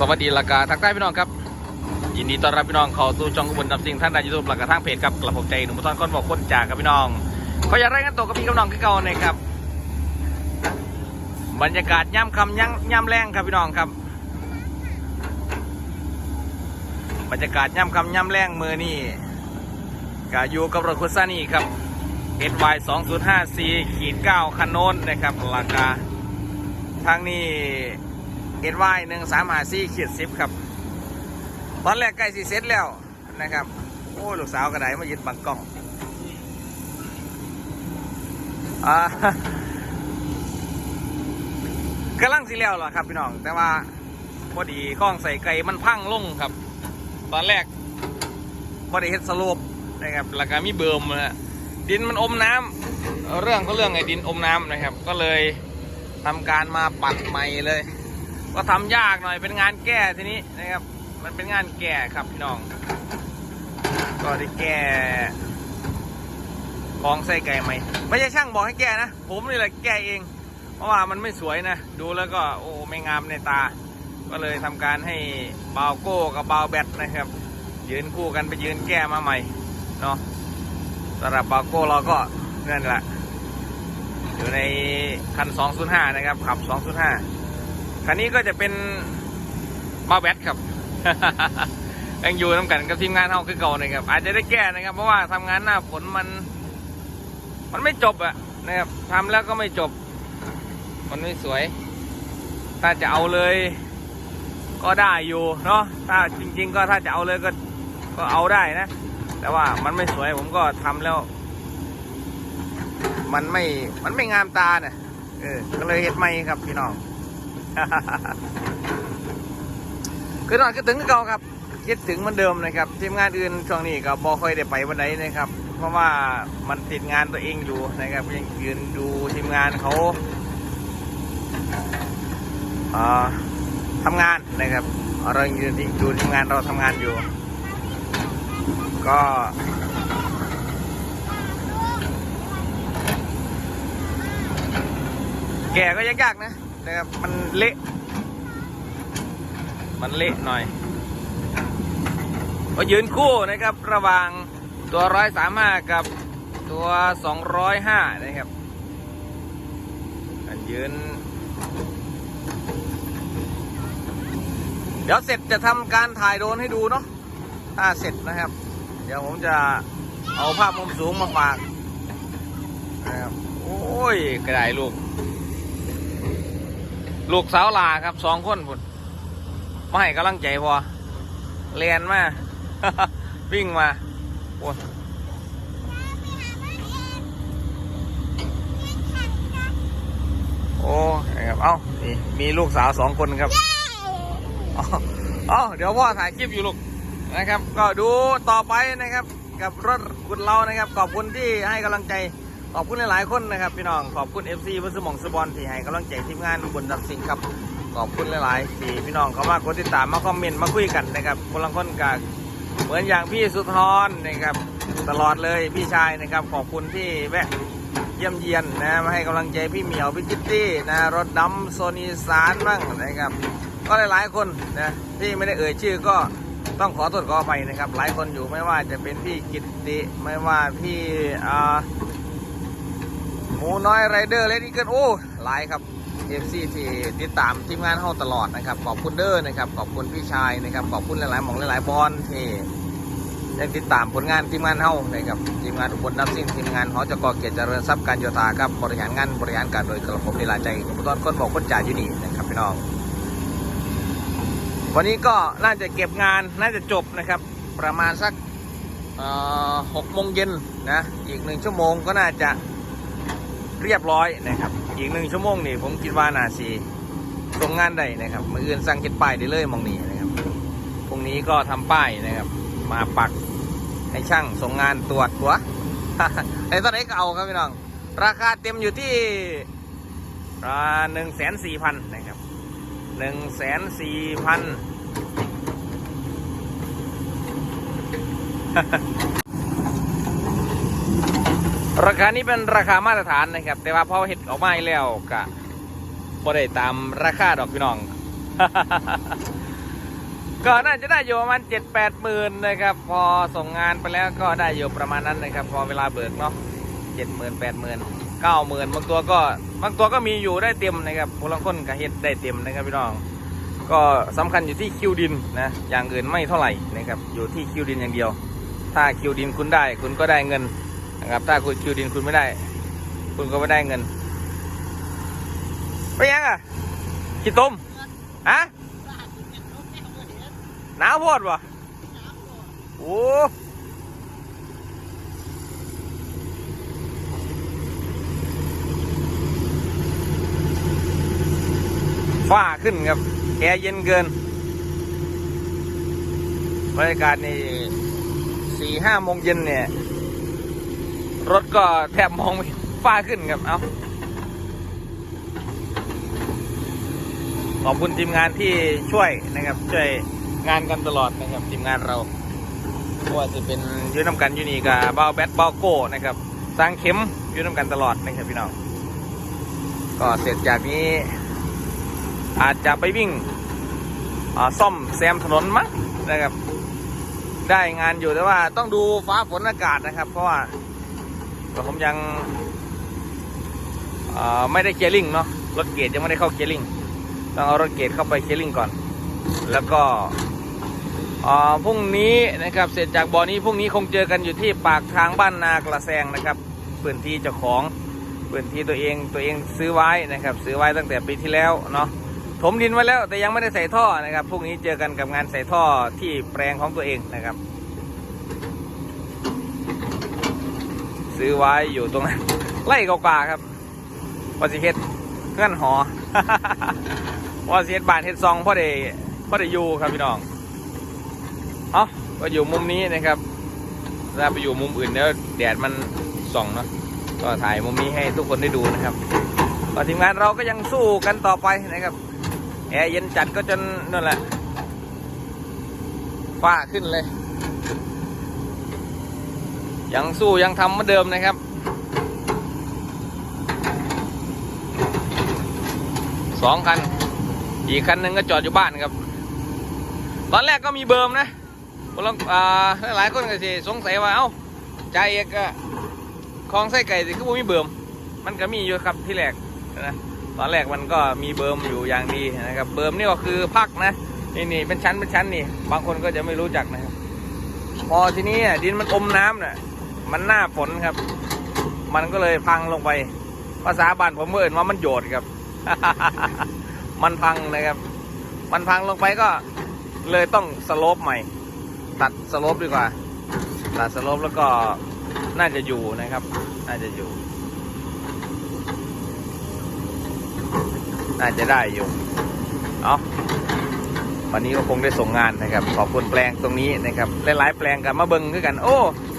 สวัสดีละกาทักทายพี่น้องครับยินดีต้อนรับพี่น้องเข้าสู่ช่องอุบลดับสิ่งท่านใดยูทูบหลักกระทั่งเพจครับกลับผมใจหนุ่มทอนก้นบอกคนจากครับพี่น้องเขาอยากรายงานตัวกับพี่กับน้องคือเก่านะครับ บรรยากาศย่ำคำย่ำย่ำแรงครับพี่น้องครับ บรรยากาศย่ำคำย่ำแรงมือนี่ก็อยู่กับรถคุซ่านี่ครับ SY 2 0 5 4ขีด9คันโน้นนะครับราคาทางนี้ SY 1 3 5 4ขีด10ครับ ตอนแรกใกล้สิเสร็จแล้วนะครับ โอ้ลูกสาวกระไดมายึดบังกล้องอ่ากำลังสิแล้วเหรอครับพี่น้อง แต่ว่าพอดีข้องใส่ไก่มันพังลงครับ ตอนแรกพอดีเฮ็ดสโลปนะครับแล้วก็มีเบิ่มนะดินมันอมน้ำเรื่องก็เรื่องไอ้ดินอมน้ำนะครับ ก็เลยทำการมาปัดใหม่เลย ก็ทำยากหน่อยเป็นงานแก้ทีนี้นะครับ มันเป็นงานแก่ครับพี่น้อง ก็ได้แก้กองใส่ไก่ใหม่ไม่ใช่ช่างบอกให้แก้นะ ผมนี่แหละแก้เอง เพราะว่ามันไม่สวยนะ ดูแล้วก็โอ้ไม่งามในตา ก็เลยทำการให้บาวโก้กับบาวแบตนะครับ ยืนคู่กันไปยืนแก้มาใหม่เนาะสำหรับบาวโก้เราก็นั่นแหละอยู่ในคัน 205 นะครับขับ 205 คันนี้ก็จะเป็นบาแบตครับยังอยู่น้ำกันกับทีมงานเฮาคือเก่านะครับ อาจจะได้แก้นะครับ เพราะว่าทำงานหน้าฝนมัน มันไม่จบอะนะครับทำแล้วก็ไม่จบ มันไม่สวย ถ้าจะเอาเลย ก็ได้อยู่เนาะถ้าจริง ๆ ก็ถ้าจะเอาเลยก็ก็เอาได้นะ แต่ว่ามันไม่สวยผมก็ทำแล้ว มันไม่มันไม่งามตาเนี่ยเออก็เลยเฮ็ดไม่ครับพี่น้อง คือตอนคิดถึงคือเก่าครับ คิดถึงเหมือนเดิมนะครับทีมงานอื่นช่วงนี้ก็บอค่อยได้ไปวันไหนนะครับ เพราะว่ามันติดงานตัวเองอยู่นะครับยังยืนดูทีมงานเขาอ่าทำงานนะครับเรายืนดูทีมงานเราทำงานอยู่ ก็แก่ก็ยากๆนะ นะครับ มันเละ มันเละหน่อย ก็ยืนคู่นะครับ ระหว่างตัวร้อยสามห้ากับตัวสองร้อยห้านะครับ อันยืน เดี๋ยวเสร็จจะทำการถ่ายโดนให้ดูเนาะ ถ้าเสร็จนะครับ เดี๋ยวผมจะเอาภาพมุมสูงมาฝากนะครับ โอ้ยกระไดลูก ลูกสาวลาครับสองคนพุ่นมาให้กำลังใจพอเรียนมา วิ่งมาโอ้โอ้ครับเอ้านี่มีลูกสาวสองคนครับเอาเอาเดี๋ยวพ่อถ่ายคลิปอยู่ลูกนะครับ ก็ดูต่อไปนะครับ กับรถคุณเรานะครับ ขอบคุณที่ให้กำลังใจ ขอบคุณหลายๆคนนะครับพี่น้องขอบคุณ FC พัสมองสบอลที่ให้กำลังใจทีมงานบนดับสิงครับขอบคุณหลายๆที่พี่น้องเขามากดติดตามมาคอมเมนต์มาคุยกันนะครับคนละคนกับเหมือนอย่างพี่สุธรนะครับตลอดเลยพี่ชายนะครับ ขอบคุณที่แวะเยี่ยมเยียนนะมาให้กำลังใจพี่เหมียวพี่จิตตี้นะรถดำโซนีสารบ้างนะครับ ก็หลายๆคนนะที่ไม่ได้เอ่ยชื่อก็ต้องขอโทษขออภัยนะครับ หลายคนอยู่ไม่ว่าจะเป็นพี่กิตติไม่ว่าพี่อ่า หมูน้อยไรเดอร์เลดี้เกินโอ้หลายครับเอฟซีที่ติดตามทีมงานเฮาตลอดนะครับขอบคุณเด้อนะครับขอบคุณพี่ชายนะครับขอบคุณหลายๆหมองหลายๆบอลที่ยังติดตามผลงานทีมงานเฮานะครับทีมงานอุบลน้ำซิ่งทีมงานหอจกเกียรติเจริญทรัพย์การโยธาครับบริหารงานบริหารการโดยกระผมนิลาใจผมตอนคนบอกคนจ่ายอยู่นี่นะครับพี่น้อง วันนี้ก็น่าจะเก็บงานน่าจะจบนะครับ ประมาณสักหกโมงเย็นนะอีกหนึ่งชั่วโมงก็น่าจะ เรียบร้อยนะครับ อีกหนึ่งชั่วโมงนี่ผมคิดว่านาซีส่งงานได้นะครับมืออื่นสั่งเก็บป้ายได้เลยมองนี้นะครับพรุ่งนี้ก็ทำป้ายนะครับ มาปักให้ช่างส่งงานตรวจตัวไอ้ตอนนี้ก็เอาครับพี่น้อง ราคาเต็มอยู่ที่หนึ่งแสนสี่พันนะครับหนึ่งแสนสี่พัน ราคานี้เป็นราคามาตรฐานนะครับ แต่ว่าพอเห็ดออกมาแล้วก็บ่ได้ตามราคาดอกพี่น้อง ก็น่าจะได้อยู่ประมาณเจ็ดแปดหมื่นนะครับ พอส่งงานไปแล้วก็ได้อยู่ประมาณนั้นนะครับ พอเวลาเบิกเนาะเจ็ดหมื่นแปดหมื่นเก้าหมื่นบางตัวก็บางตัวก็มีอยู่ได้เต็มนะครับพลังคนกับเฮ็ดได้เต็มนะครับพี่น้อง ก็สำคัญอยู่ที่คิวดินนะอย่างอื่นไม่เท่าไหร่นะครับอยู่ที่คิวดินอย่างเดียว ถ้าคิวดินคุณได้คุณก็ได้เงิน นะครับ ถ้าคุณคิวดินคุณไม่ได้ คุณก็ไม่ได้เงินไปยังอะขี้ต้มฮะหนาวโพดวะโอ้ฝ้าขึ้นครับ แอร์เย็นเกิน บรรยากาศนี่สี่ห้าโมงเย็นเนี่ย รถก็แทบมองไม่ฝ้าขึ้นครับ เอาขอบคุณทีมงานที่ช่วยนะครับ ช่วยงานกันตลอดนะครับ ทีมงานเราไม่ว่าจะเป็นยืนน้ำกันยูนีกับเบาแบทเบาโก้นะครับสร้างเข็มยืนน้ำกันตลอดนะครับพี่น้องก็เสร็จจากนี้ อาจจะไปวิ่งอ่าซ่อมแซมถนนมั้งนะครับ ได้งานอยู่แต่ว่าต้องดูฟ้าฝนอากาศนะครับ เพราะว่า ผมยังไม่ได้เคลียร์ลิงเนาะรถเกตยังไม่ได้เข้าเคลียร์ลิงต้องเอารถเกตเข้าไปเคลียร์ลิงก่อน แล้วก็พรุ่งนี้นะครับเสร็จจากบ่อนี้พรุ่งนี้คงเจอกันอยู่ที่ปากทางบ้านนากระแซงนะครับพื้นที่เจ้าของพื้นที่ตัวเองตัวเองซื้อไว้นะครับ ซื้อไว้ตั้งแต่ปีที่แล้วเนาะถมดินไว้แล้วแต่ยังไม่ได้ใส่ท่อนะครับพรุ่งนี้เจอกันกับงานใส่ท่อที่แปลงของตัวเองนะครับ ซื้อไว้อยู่ตรงนั้นไล่กว่าครับวาสิเฮ็ดเงื่อนหอวาสิเฮ็ดบานเฮ็ดซองพ่อเดพ่อเดอยูครับพี่น้องเอาก็อยู่มุมนี้นะครับถ้าไปอยู่มุมอื่นแล้วแดดมันส่องเนาะก็ถ่ายมุมนี้ให้ทุกคนได้ดูนะครับก็ทีมงานเราก็ยังสู้กันต่อไปนะครับแอร์เย็นจัดก็จนนั่นแหละฝ้าขึ้นเลย ยังสู้ยังทำเหมือนเดิมนะครับสองคัน อีกคันหนึ่งก็จอดอยู่บ้านครับ ตอนแรกก็มีเบิร์มนะคนลองอ่าหลายคนก็สิสงสัยว่าเอ้าใจเอกก็คลองไส้ไก่สิคือบ่มีเบิร์มมันก็มีอยู่ครับที่แรกนะตอนแรกมันก็มีเบิร์มอยู่อย่างดีนะครับเบิร์มนี่ก็คือพักนะนี่นี่เป็นชั้นเป็นชั้นนี่ บางคนก็จะไม่รู้จักนะครับ พอทีนี้อ่ดินมันอมน้ำน่ะ มันหน้าฝนครับ มันก็เลยพังลงไป ภาษาบ้านผมเอ่นว่ามันโยดครับ มันพังนะครับ มันพังลงไปก็เลยต้องสโลปใหม่ ตัดสโลปดีกว่า ตัดสโลปแล้วก็น่าจะอยู่นะครับ น่าจะอยู่ น่าจะได้อยู่ เอาวันนี้ก็คงได้ส่งงานนะครับ ขอบคุณแปลงตรงนี้นะครับ หลายๆแปลงกันมาเบิ้งคือกัน โอ้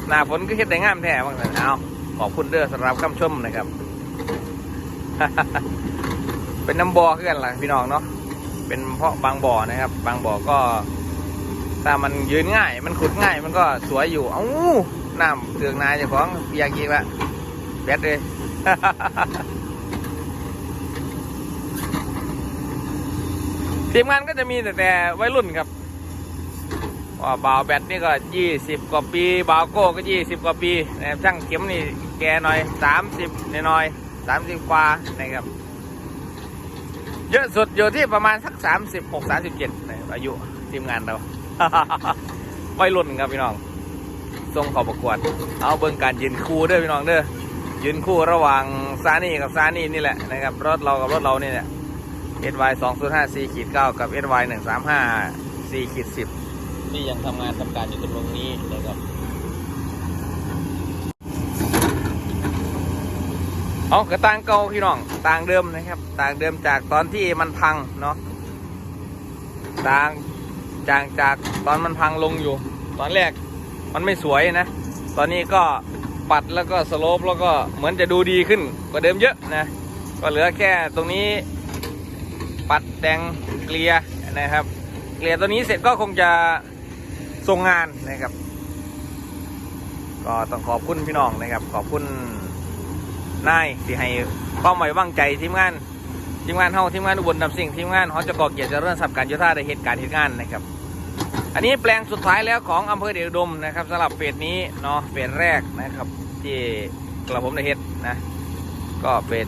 หน้าฝนก็เฮ็ดได้งามแท้บ้างเลยเอาขอบคุณเด้อสำหรับคำชมนะครับ เป็นน้ำบ่อคือกันล่ะพี่น้องเนาะเป็นเพราะบางบ่อนะครับ บางบ่อก็ถ้ามันยืนง่าย มันขุดง่ายมันก็สวยอยู่ เอ้าน้ำเตืองนายเจ้าของเปียกอีกละแบดเลยทีมงานก็จะมีแต่แต่วัยรุ่นครับ ว่าบาวแบตนี่ก็ยี่สิบกว่าปีบาวโก้ก็ยี่สิบกว่าปีนะครับช่างเข็มนี่แกหน่อยสามสิบน้อยสามสิบกว่านะครับ เยอะสุดอยู่ที่ประมาณสักสามสิบหกสามสิบเจ็ดอายุทีมงานเราวัยรุ่นครับพี่น้องส่งขอประกวด เอาเบิ่งการยืนคู่เด้อพี่น้องเด้อยืนคู่ระหว่างซานี่กับซานี่นี่แหละนะครับรถเรากับรถเรานี่แหละ SY 2 0 5 4ขีด9กับ SY 1 3 5 4ขีด10 ที่ยังทำงานทำการอยู่ตรงนี้นะครับเอากระต่างเก่าพี่น้องต่างเดิมนะครับต่างเดิมจากตอนที่มันพังเนาะต่างจากจากตอนมันพังลงอยู่ ตอนแรกมันไม่สวยนะ ตอนนี้ก็ปัดแล้วก็สโลปแล้วก็เหมือนจะดูดีขึ้นกว่าเดิมเยอะนะ ก็เหลือแค่ตรงนี้ปัดแต่งเกลียนะครับ เกลียตัวนี้เสร็จก็คงจะ ส่งงานนะครับ ก็ต้องขอบคุณพี่น้องนะครับ ขอบคุณนายที่ให้ความไว้วางใจทีมงานทีมงานเฮาทีมงานอุบลนำสิ่งทีมงานฮอจะก่อเกียรติเจริญทรัพย์การโยธาได้เหตุการณ์เหตุงานนะครับ อันนี้แปลงสุดท้ายแล้วของอำเภอเดชอุดมนะครับสำหรับเฟสนี้เนาะเฟสแรกนะครับที่กระผมได้เฮ็ดนะ ก็เฟส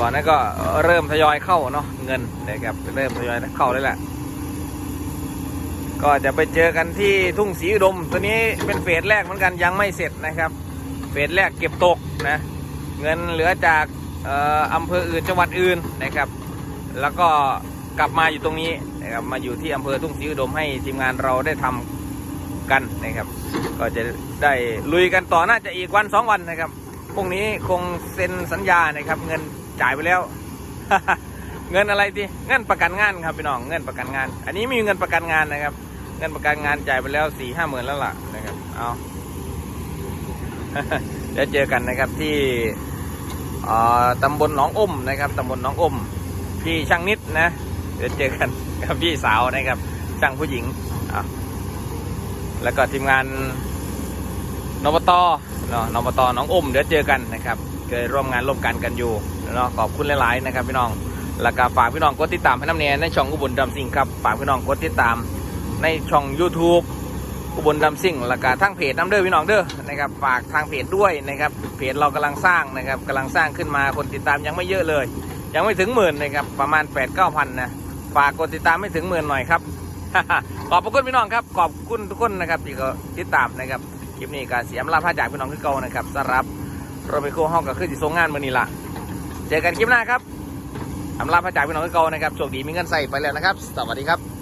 ก่อนนั้นก็เริ่มทยอยเข้าเนาะเงินนะครับเริ่มทยอยเข้าเลยแหละ ก็จะไปเจอกันที่ทุ่งศรีอุดม ตัวนี้เป็นเฟสแรกเหมือนกันยังไม่เสร็จนะครับ เฟสแรกเก็บตกนะ เงินเหลือจากอออำเภออื่นจังหวัดอื่นนะครับ แล้วก็กลับมาอยู่ตรงนี้นะครับมาอยู่ที่อำเภอทุ่งศรีอุดมให้ทีมงานเราได้ทำกันนะครับ ก็จะได้ลุยกันต่อน่าจะอีกวันสองวันนะครับพรุ่งนี้คงเซ็นสัญญานะครับ เงินจ่ายไปแล้ว เงินอะไรดีเงินประกันงานครับพี่น้องเงินประกันงาน อันนี้มีเงินประกันงานนะครับ เงินประกันงานจ่ายไปแล้วสี่ห้าหมื่นแล้วล่ะนะครับเอาเดี๋ยวเจอกันนะครับที่อ่อตำบลหนองอมนะครับตำบลหนองอมพี่ช่างนิดนะเดี๋ยวเจอกันกับพี่สาวนะครับช่างผู้หญิงแล้วก็ทีมงานนปตเนาะนปตหนองอมเดี๋ยวเจอกันนะครับเคยร่วมงานร่วมกันกันอยู่เนาะขอบคุณหลายๆนะครับพี่น้องแล้วก็ฝากพี่น้องกดติดตามให้น้ำเนียในช่องอุบลดำสิงครับฝากพี่น้องกดติดตาม ในช่อง YouTube อุบลดำซิ่งแล้วก็ทั้งเพจน้ำเด้อพี่น้องเด้อนะครับฝากทางเพจด้วยนะครับเพจเรากำลังสร้างนะครับกำลังสร้างขึ้นมาคนติดตามยังไม่เยอะเลย ยังไม่ถึงหมื่นนะครับประมาณ8ปดเก้าพันนะฝากกดติดตามไม่ถึงหมื่นหน่อยครับขอบพระคุณพี่น้องครับขอบคุณทุกคนนะครับที่ก็ติดตามนะครับคลิปนี้ก็เสียมลาพาจากพี่น้องคือเก่านะครับสำหรับเราไปคู่ห้องกับขึ้นที่ทรงงานมือนี้ละเจอกันคลิปหน้าครับอำลาพาจากพี่น้องคือเก่านะครับโชคดีมีเงินใส่ไปแล้วนะครับ สวัสดีครับ